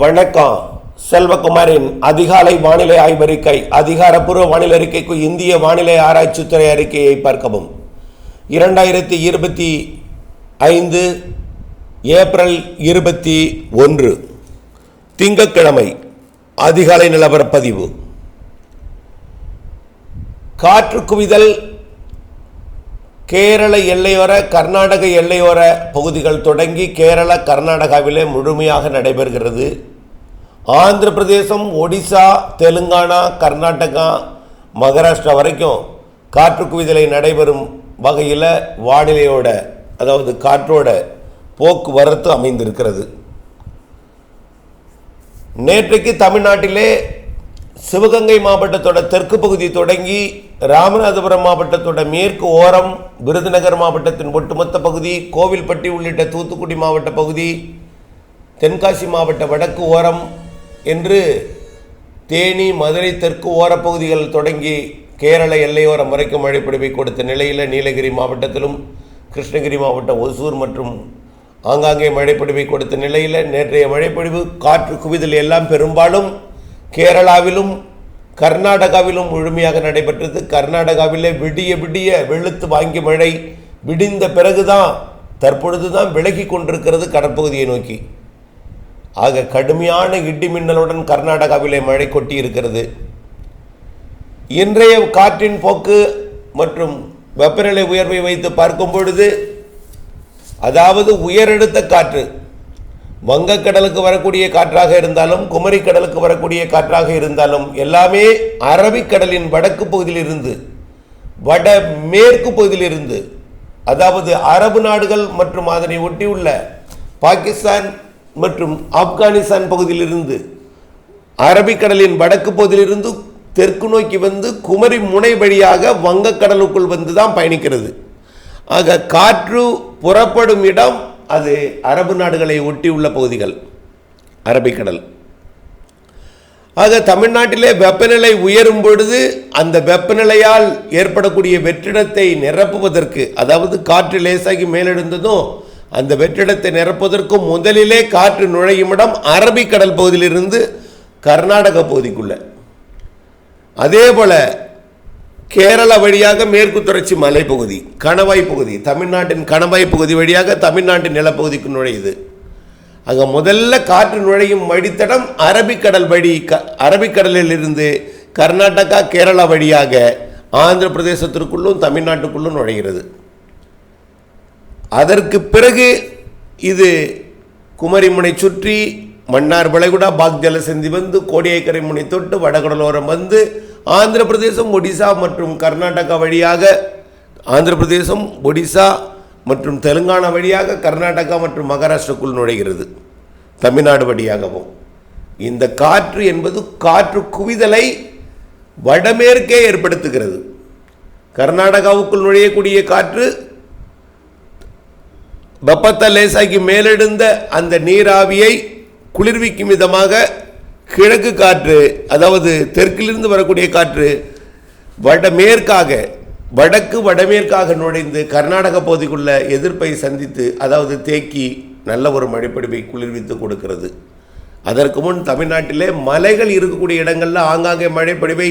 வணக்கம். செல்வகுமாரின் அதிகாலை வானிலை ஆய்வறிக்கை அதிகாரப்பூர்வ வானிலை அறிக்கைக்கு இந்திய வானிலை ஆராய்ச்சித்துறை அறிக்கையை பார்க்கவும். இரண்டாயிரத்தி இருபத்தி ஐந்து ஏப்ரல் இருபத்தி ஒன்று திங்கட்கிழமை அதிகாலை நிலவரப் பதிவு காற்று குவிதல் கேரள எல்லையோர கர்நாடக எல்லையோர பகுதிகள் தொடங்கி கேரள கர்நாடகாவிலே முழுமையாக நடைபெறுகிறது. ஆந்திர பிரதேசம் ஒடிசா தெலுங்கானா கர்நாடகா மகாராஷ்டிரா வரைக்கும் காற்று குவிதலை நடைபெறும் வகையில் வானிலையோட அதாவது காற்றோட போக்குவரத்து அமைந்திருக்கிறது. நேற்றைக்கு தமிழ்நாட்டிலே சிவகங்கை மாவட்டத்தோட தெற்கு பகுதி தொடங்கி ராமநாதபுரம் மாவட்டத்தோட மேற்கு ஓரம் விருதுநகர் மாவட்டத்தின் ஒட்டுமொத்த பகுதி கோவில்பட்டி உள்ளிட்ட தூத்துக்குடி மாவட்ட பகுதி தென்காசி மாவட்ட வடக்கு ஓரம் என்று தேனி மதுரை தெற்கு ஓரப்பகுதிகள் தொடங்கி கேரள எல்லையோரம் வரைக்கும் மழைப்பொழிவை கொடுத்த நிலையில் நீலகிரி மாவட்டத்திலும் கிருஷ்ணகிரி மாவட்டம் ஒசூர் மற்றும் ஆங்காங்கே மழைப்பொழிவை கொடுத்த நிலையில் நேற்றைய மழைப்பொழிவு காற்று குவிதல் எல்லாம் பெரும்பாலும் கேரளாவிலும் கர்நாடகாவிலும் முழுமையாக நடைபெற்றது. கர்நாடகாவிலே விடிய விடிய வெளுத்து வாங்கி மழை விடிந்த பிறகுதான் தற்பொழுது தான் விலகி கொண்டிருக்கிறது கடற்பகுதியை நோக்கி. ஆக கடுமையான இடி மின்னலுடன் கர்நாடகாவிலே மழை கொட்டி இருக்கிறது இன்றைய காற்றின் போக்கு மற்றும் வெப்பநிலை உயர்வை வைத்து பார்க்கும் பொழுது அதாவது உயரழுத்த காற்று வங்கக்கடலுக்கு வரக்கூடிய காற்றாக இருந்தாலும் குமரி கடலுக்கு வரக்கூடிய காற்றாக இருந்தாலும் எல்லாமே அரபிக்கடலின் வடக்கு பகுதியிலிருந்து வட மேற்கு பகுதியிலிருந்து அதாவது அரபு நாடுகள் மற்றும் அதனை ஒட்டியுள்ள பாகிஸ்தான் மற்றும் ஆப்கானிஸ்தான் பகுதியிலிருந்து அரபிக்கடலின் வடக்கு பகுதியிலிருந்து தெற்கு நோக்கி வந்து குமரி முனை வழியாக வங்கக்கடலுக்குள் வந்து தான் பயணிக்கிறது. ஆக காற்று புறப்படும் இடம் அது அரபு நாடுகளை ஒட்டியுள்ள பகுதிகள் அரபிக்கடல். ஆக தமிழ்நாட்டிலே வெப்பநிலை உயரும் பொழுது அந்த வெப்பநிலையால் ஏற்படக்கூடிய வெற்றிடத்தை நிரப்புவதற்கு அதாவது காற்று லேசாகி மேலெழுந்ததும் அந்த வெற்றிடத்தை நிரப்புவதற்கும் முதலிலே காற்று நுழையும் இடம் அரபிக்கடல் பகுதியிலிருந்து கர்நாடக பகுதிக்குள்ள. அதே போல கேரளா வழியாக மேற்கு தொடர்ச்சி மலைப்பகுதி கணவாய் பகுதி தமிழ்நாட்டின் கணவாய் பகுதி வழியாக தமிழ்நாட்டின் நிலப்பகுதிக்கு நுழையுது. அங்கே முதல்ல காற்று நுழையும் வழித்தடம் அரபிக்கடல் வழி க அரபிக்கடலில் இருந்து கர்நாடகா கேரளா வழியாக ஆந்திர பிரதேசத்திற்குள்ளும் தமிழ்நாட்டுக்குள்ளும் நுழைகிறது. அதற்கு பிறகு இது குமரிமுனை சுற்றி மன்னார் வளைகுடா பாக் ஜலசந்தி வந்து கோடியக்கரை முனை தொட்டு வடகடலோரம் வந்து ஆந்திர பிரதேசம் ஒடிசா மற்றும் கர்நாடகா வழியாக ஆந்திர பிரதேசம் ஒடிசா மற்றும் தெலுங்கானா வழியாக கர்நாடகா மற்றும் மகாராஷ்டிரக்குள் நுழைகிறது. தமிழ்நாடு வழியாகவும். இந்த காற்று என்பது காற்று குவிதலை வடமேற்கே ஏற்படுத்துகிறது. கர்நாடகாவுக்குள் நுழையக்கூடிய காற்று வெப்பத்தை லேசாக்கி மேலெடுந்த அந்த நீராவியை குளிர்விக்கும் விதமாக கிழக்கு காற்று அதாவது தெற்கிலிருந்து வரக்கூடிய காற்று வடமேற்காக வடக்கு வடமேற்காக நுழைந்து கர்நாடக பகுதிக்குள்ள எதிர்ப்பை சந்தித்து அதாவது தேக்கி நல்ல ஒரு மழைப்பிடிப்பை குளிர்வித்து கொடுக்கிறது. அதற்கு முன் தமிழ்நாட்டிலே மலைகள் இருக்கக்கூடிய இடங்களில் ஆங்காங்கே மழைப்பொழிவை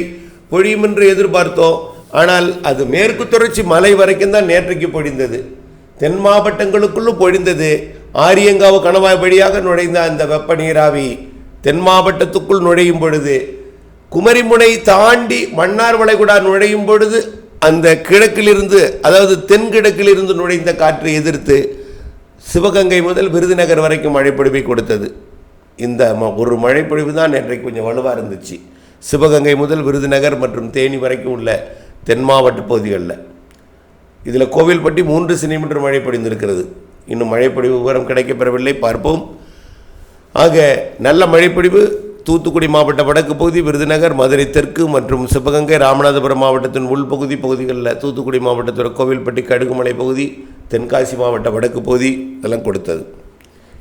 பொழியும் என்று எதிர்பார்த்தோம். ஆனால் அது மேற்கு தொடர்ச்சி மலை வரைக்கும் தான் நேற்றைக்கு பொழிந்தது. தென் மாவட்டங்களுக்குள்ளும் பொழிந்தது. ஆரியங்காவு கணவாய் வழியாக நுழைந்த அந்த வெப்ப நீராவி தென் மாவட்டத்துக்குள் நுழையும் பொழுது குமரிமுனை தாண்டி மன்னார் வளைகுடா நுழையும் பொழுது அந்த கிழக்கிலிருந்து அதாவது தென்கிழக்கிலிருந்து நுழைந்த காற்றை எதிர்த்து சிவகங்கை முதல் விருதுநகர் வரைக்கும் மழைப்பொழிவை கொடுத்தது. இந்த ம- ஒரு மழைப்பொழிவு தான் நேற்றைக்கு கொஞ்சம் வலுவாக இருந்துச்சு. சிவகங்கை முதல் விருதுநகர் மற்றும் தேனி வரைக்கும் உள்ள தென் மாவட்ட பகுதிகளில். இதில் கோவில்பட்டி மூன்று சென்டிமீட்டர் மழை பொழிந்திருக்கிறது. இன்னும் மழைப்பொழிவு விவரம் கிடைக்கப்பெறவில்லை. பார்ப்போம். ஆக நல்ல மழைப்பொழிவு தூத்துக்குடி மாவட்ட வடக்கு பகுதி விருதுநகர் மதுரை தெற்கு மற்றும் சிவகங்கை ராமநாதபுரம் மாவட்டத்தின் உள்பகுதி பகுதிகளில் தூத்துக்குடி மாவட்டத்தோட கோவில்பட்டி கடுகுமலை பகுதி தென்காசி மாவட்ட வடக்கு பகுதி இதெல்லாம் கொடுத்தது.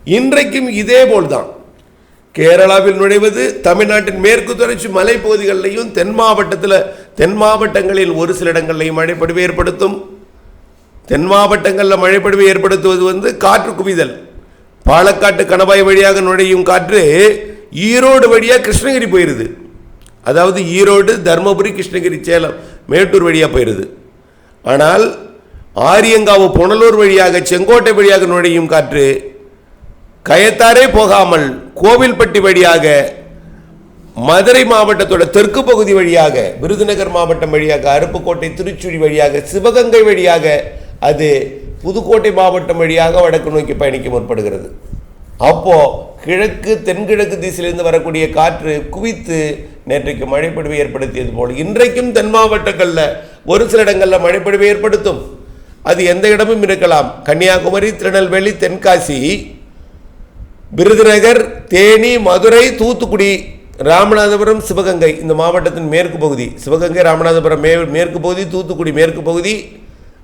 இன்றைக்கும் இதே போல்தான். கேரளாவில் நுழைவது தமிழ்நாட்டின் மேற்கு தொடர்ச்சி மலைப்பகுதிகளிலையும் தென் மாவட்டத்தில் தென் மாவட்டங்களில் ஒரு சில இடங்களிலையும் மழைப்பொழிவு ஏற்படுத்தும். தென் மாவட்டங்களில் மழைப்பொழிவை ஏற்படுத்துவது வந்து காற்று குவிதல். பாலக்காட்டு கணவாய் வழியாக நுழையும் காற்று ஈரோடு வழியாக கிருஷ்ணகிரி போயிடுது அதாவது ஈரோடு தருமபுரி கிருஷ்ணகிரி சேலம் மேட்டூர் வழியாக போயிடுது ஆனால் ஆரியங்காவு புனலூர் வழியாக செங்கோட்டை வழியாக நுழையும் காற்று கயத்தாரே போகாமல் கோவில்பட்டி வழியாக மதுரை மாவட்டத்தோட தெற்கு பகுதி வழியாக விருதுநகர் மாவட்டம் வழியாக அருப்புக்கோட்டை திருச்சுழி வழியாக சிவகங்கை வழியாக அது புதுக்கோட்டை மாவட்டம் வழியாக வடக்கு நோக்கி பயணிக்க முற்படுகிறது. அப்போது கிழக்கு தென்கிழக்கு திசையிலிருந்து வரக்கூடிய காற்று குவித்து நேற்றைக்கு மழைப்பொழிவை ஏற்படுத்தியது போல் இன்றைக்கும் தென் மாவட்டங்களில் ஒரு சில இடங்களில் மழைப்பொழிவை ஏற்படுத்தும். அது எந்த இடமும் இருக்கலாம். கன்னியாகுமரி திருநெல்வேலி தென்காசி விருதுநகர் தேனி மதுரை தூத்துக்குடி ராமநாதபுரம் சிவகங்கை. இந்த மாவட்டத்தின் மேற்கு பகுதி சிவகங்கை ராமநாதபுரம் மே மேற்கு பகுதி தூத்துக்குடி மேற்கு பகுதி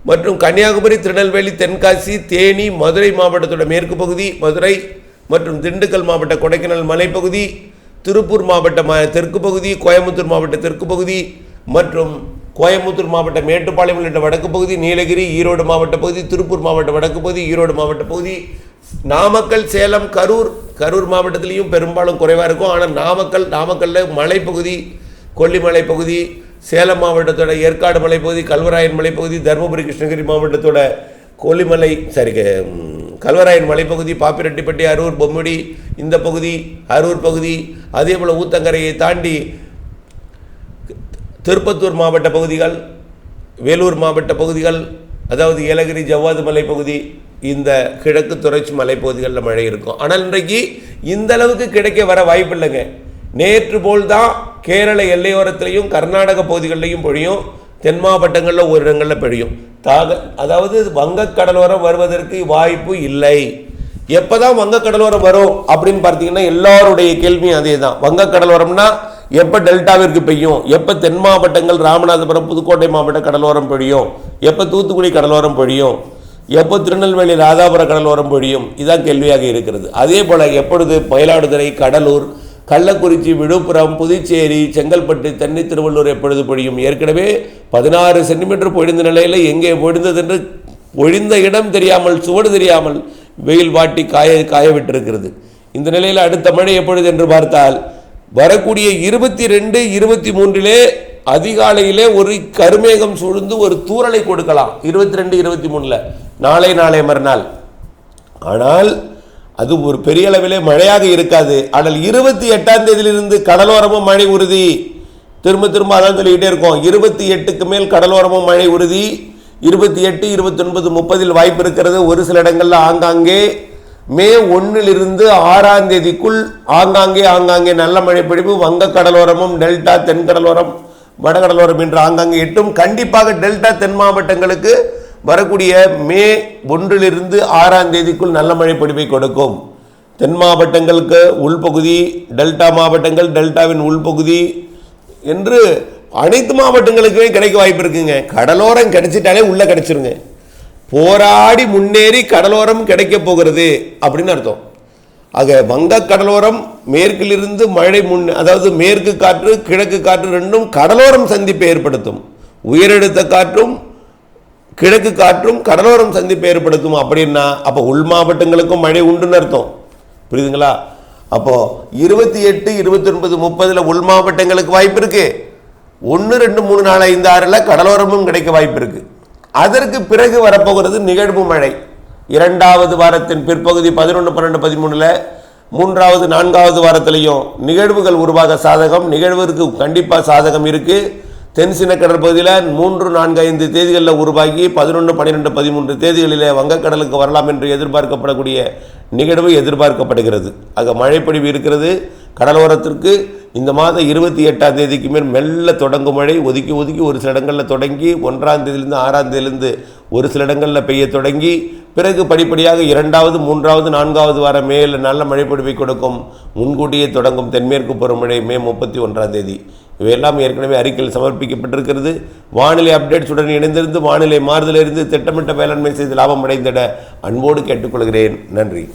மற்றும் கன்னியாகுமரி திருநெல்வேலி தென்காசி தேனி மதுரை மாவட்டத்தோட மேற்கு பகுதி மதுரை மற்றும் திண்டுக்கல் மாவட்ட கொடைக்கானல் மலைப்பகுதி திருப்பூர் மாவட்ட தெற்கு பகுதி கோயம்புத்தூர் மாவட்ட தெற்கு பகுதி மற்றும் கோயம்புத்தூர் மாவட்ட மேட்டுப்பாளையம் உள்ளிட்ட வடக்கு பகுதி நீலகிரி ஈரோடு மாவட்ட பகுதி திருப்பூர் மாவட்ட வடக்கு பகுதி ஈரோடு மாவட்ட பகுதி நாமக்கல் சேலம் கரூர் கரூர் மாவட்டத்திலையும் பெரும்பாலும் குறைவாக இருக்கும். ஆனால் நாமக்கல் நாமக்கல்ல மலைப்பகுதி கொல்லிமலை பகுதி சேலம் மாவட்டத்தோட ஏற்காடு மலைப்பகுதி கல்வராயன் மலைப்பகுதி தருமபுரி கிருஷ்ணகிரி மாவட்டத்தோட கொல்லிமலை சாரி கல்வராயன் மலைப்பகுதி பாப்பிரெட்டிப்பட்டி அரூர் பொம்முடி இந்த பகுதி அரூர் பகுதி அதே போல் ஊத்தங்கரையை தாண்டி திருப்பத்தூர் மாவட்ட பகுதிகள் வேலூர் மாவட்ட பகுதிகள் அதாவது ஏலகிரி ஜவ்வாது மலைப்பகுதி இந்த கிழக்கு துறைச்சி மலைப்பகுதிகளில் மழை இருக்கும். ஆனால் இன்றைக்கு இந்த அளவுக்கு கிடைக்க வர வாய்ப்பில்லைங்க. நேற்று போல் தான் கேரள எல்லையோரத்துலேயும் கர்நாடக பகுதிகளிலையும் பொழியும் தென் மாவட்டங்களில் ஒரு இடங்களில் பெழியும். தாக அதாவது வங்கக் கடலோரம் வருவதற்கு வாய்ப்பு இல்லை. எப்போ தான் வங்கக்கடலோரம் வரும் அப்படின்னு பார்த்தீங்கன்னா எல்லாருடைய கேள்வியும் அதே தான் வங்கக்கடலோரம்னா எப்போ டெல்டாவிற்கு பெய்யும்? எப்போ தென் மாவட்டங்கள் ராமநாதபுரம் புதுக்கோட்டை மாவட்ட கடலோரம் பொழியும்? எப்போ தூத்துக்குடி கடலோரம் பொழியும்? எப்போ திருநெல்வேலி ராதாபுரம் கடலோரம் பொழியும்? இதுதான் கேள்வியாக இருக்கிறது. அதே போல் எப்பொழுது மயிலாடுதுறை கடலூர் கள்ளக்குறிச்சி விழுப்புரம் புதுச்சேரி செங்கல்பட்டு தென்னை திருவள்ளூர் எப்பொழுது பொழியும்? ஏற்கனவே பதினாறு சென்டிமீட்டர் பொழிந்த நிலையில் எங்கே பொழிந்தது என்று ஒழிந்த இடம் தெரியாமல் சுவடு தெரியாமல் வெயில் வாட்டி காய காய விட்டிருக்கிறது இந்த நிலையில் அடுத்த மழை எப்பொழுது என்று பார்த்தால் வரக்கூடிய இருபத்தி ரெண்டு இருபத்தி மூன்றிலே அதிகாலையிலே ஒரு கருமேகம் சூழ்ந்து ஒரு தூறலை கொடுக்கலாம். இருபத்தி ரெண்டு இருபத்தி மூணில் நாளை நாளை மறுநாள். ஆனால் அது ஒரு பெரிய அளவிலே மழையாக இருக்காது. ஆனால் இருபத்தி எட்டாம் தேதியிலிருந்து கடலோரமும் மழை உறுதி. திரும்ப திரும்ப அதான் சொல்லிக்கிட்டே இருக்கோம். இருபத்தி எட்டுக்கு மேல் கடலோரமும் மழை உறுதி. இருபத்தி எட்டு இருபத்தொன்பது முப்பதில் வாய்ப்பு இருக்கிறது. ஒரு சில இடங்களில் ஆங்காங்கே. மே ஒன்றிலிருந்து ஆறாம் தேதிக்குள் ஆங்காங்கே ஆங்காங்கே நல்ல மழை பிடிப்பு வங்க கடலோரமும் டெல்டா தென்கடலோரம் வடகடலோரம் என்று ஆங்காங்கே எட்டும். கண்டிப்பாக டெல்டா தென் மாவட்டங்களுக்கு வரக்கூடிய மே ஒன்றிலிருந்து ஆறாம் தேதிக்குள் நல்ல மழை பொழிவை கொடுக்கும். தென் மாவட்டங்களுக்கு உள்பகுதி டெல்டா மாவட்டங்கள் டெல்டாவின் உள்பகுதி என்று அனைத்து மாவட்டங்களுக்குமே கிடைக்க வாய்ப்பு இருக்குங்க. கடலோரம் கிடைச்சிட்டாலே உள்ளே கிடைச்சிருங்க. போராடி முன்னேறி கடலோரம் கிடைக்க போகிறது அப்படின்னு அர்த்தம். ஆக வங்க கடலோரம் மேற்கிலிருந்து மழை முன் அதாவது மேற்கு காற்று கிழக்கு காற்று ரெண்டும் கடலோரம் சந்திப்பை ஏற்படுத்தும். உயரழுத்த காற்றும் கிழக்கு காற்றும் கடலோரம் சந்திப்பை ஏற்படுத்தும். அப்படின்னா அப்போ உள் மாவட்டங்களுக்கும் மழை உண்டுன்னு அர்த்தம். புரியுதுங்களா? அப்போ இருபத்தி எட்டு இருபத்தி ஒன்பது முப்பதுல உள் மாவட்டங்களுக்கு வாய்ப்பு இருக்கு. ஒன்று ரெண்டு மூணு நாலு ஐந்து ஆறில் கடலோரமும் கிடைக்க வாய்ப்பு இருக்கு. அதற்கு பிறகு வரப்போகிறது நிகழ்வு மழை. இரண்டாவது வாரத்தின் பிற்பகுதி பதினொன்று பன்னெண்டு பதிமூணுல மூன்றாவது நான்காவது வாரத்திலையும் நிகழ்வுகள் உருவாக சாதகம் நிகழ்விற்கு கண்டிப்பாக சாதகம் இருக்குது தென் தென்சின கடற்பகுதியில் மூன்று நான்கு ஐந்து தேதிகளில் உருவாகி பதினொன்று பன்னிரெண்டு பதிமூன்று தேதிகளில் வங்கக்கடலுக்கு வரலாம் என்று எதிர்பார்க்கப்படக்கூடிய நிகழ்வு எதிர்பார்க்கப்படுகிறது. ஆக மழைப்பொழிவு இருக்கிறது. கடலோரத்திற்கு இந்த மாதம் இருபத்தி எட்டாம் தேதிக்கு மேல் மெல்ல தொடங்கும் மழை. ஒதுக்கி ஒதுக்கி ஒரு சில இடங்களில் தொடங்கி ஒன்றாம் தேதியிலிருந்து ஆறாம் தேதியிலிருந்து ஒரு சில இடங்களில் பெய்ய தொடங்கி பிறகு படிப்படியாக இரண்டாவது மூன்றாவது நான்காவது வாரம் மேல் நல்ல மழைப்பொழிவை கொடுக்கும் முன்கூட்டியே தொடங்கும் தென்மேற்கு பருவமழை மே முப்பத்தி ஒன்றாம் தேதி. இவையெல்லாம் ஏற்கனவே அறிக்கையில் சமர்ப்பிக்கப்பட்டிருக்கிறது. வானிலை அப்டேட்ஸுடன் இணைந்திருந்து வானிலை மாறுதலிருந்து திட்டமிட்ட வேளாண்மை செய்து லாபம் அடைந்திட அன்போடு கேட்டுக்கொள்கிறேன். நன்றி.